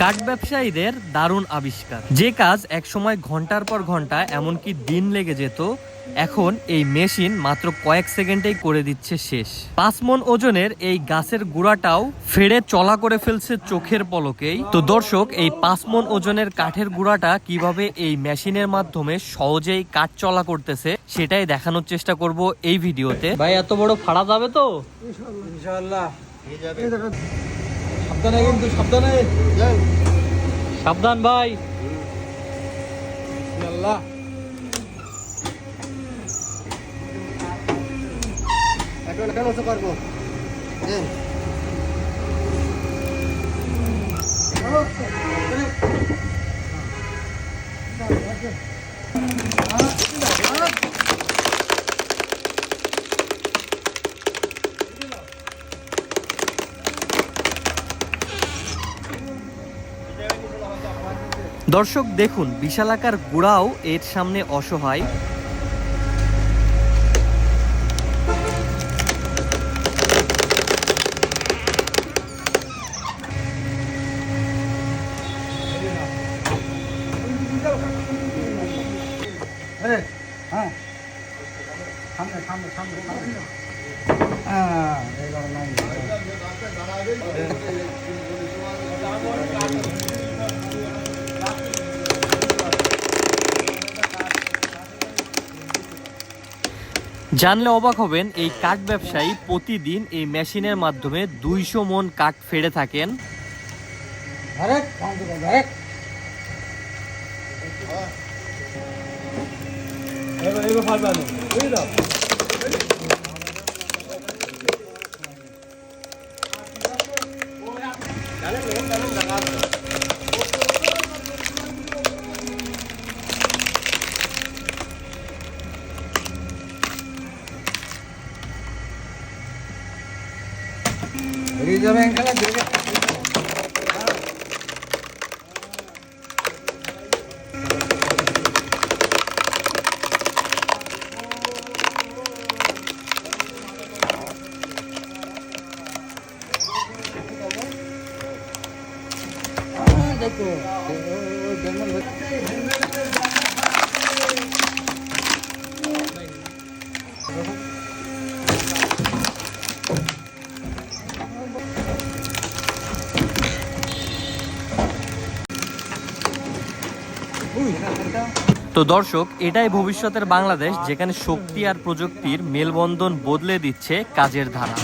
কাঠ ব্যবসায়ীদের দারুণ আবিষ্কার। যে কাজ একসময় ঘণ্টার পর ঘণ্টা এমনকি দিন লেগে যেত এখন এই মেশিন মাত্র কয়েক সেকেন্ডেই করে দিচ্ছে শেষ। পাঁচ মন ওজনের এই গাছের গুড়াটাও ফেড়ে চলা করে ফেলছে চোখের পলকেই। তো দর্শক এই পাঁচ মন ওজনের কাঠের গুড়াটা কীভাবে এই মেশিনের মাধ্যমে সহজেই কাঠ চলা করতেছে সেটাই দেখানোর চেষ্টা করব এই ভিডিওতে। ভাই এত বড় ফাড়া যাবে তো? দেখো সাবধানে কিন্তু সাবধানে সাবধান ভাই আল্লাহ এখন পারব দর্শক দেখুন বিশালাকার গুড়াও এর সামনে অসহায়। হ্যাঁ। সামনে সামনে জানলে অবাক হবেন এই কাঠ ব্যবসায়ী প্রতিদিন এই মেশিনের মাধ্যমে দুইশো মন কাঠ ফেড়ে থাকেন। আরে কাউন্ট করো আরে এবার এবার Jadi sama yang kalah juga. Ah, that's cool. Oh, oh, তো দর্শক এটাই ভবিষ্যতের বাংলাদেশ যেখানে শক্তি আর প্রযুক্তির মেলবন্ধন বদলে দিচ্ছে কাজের ধারা।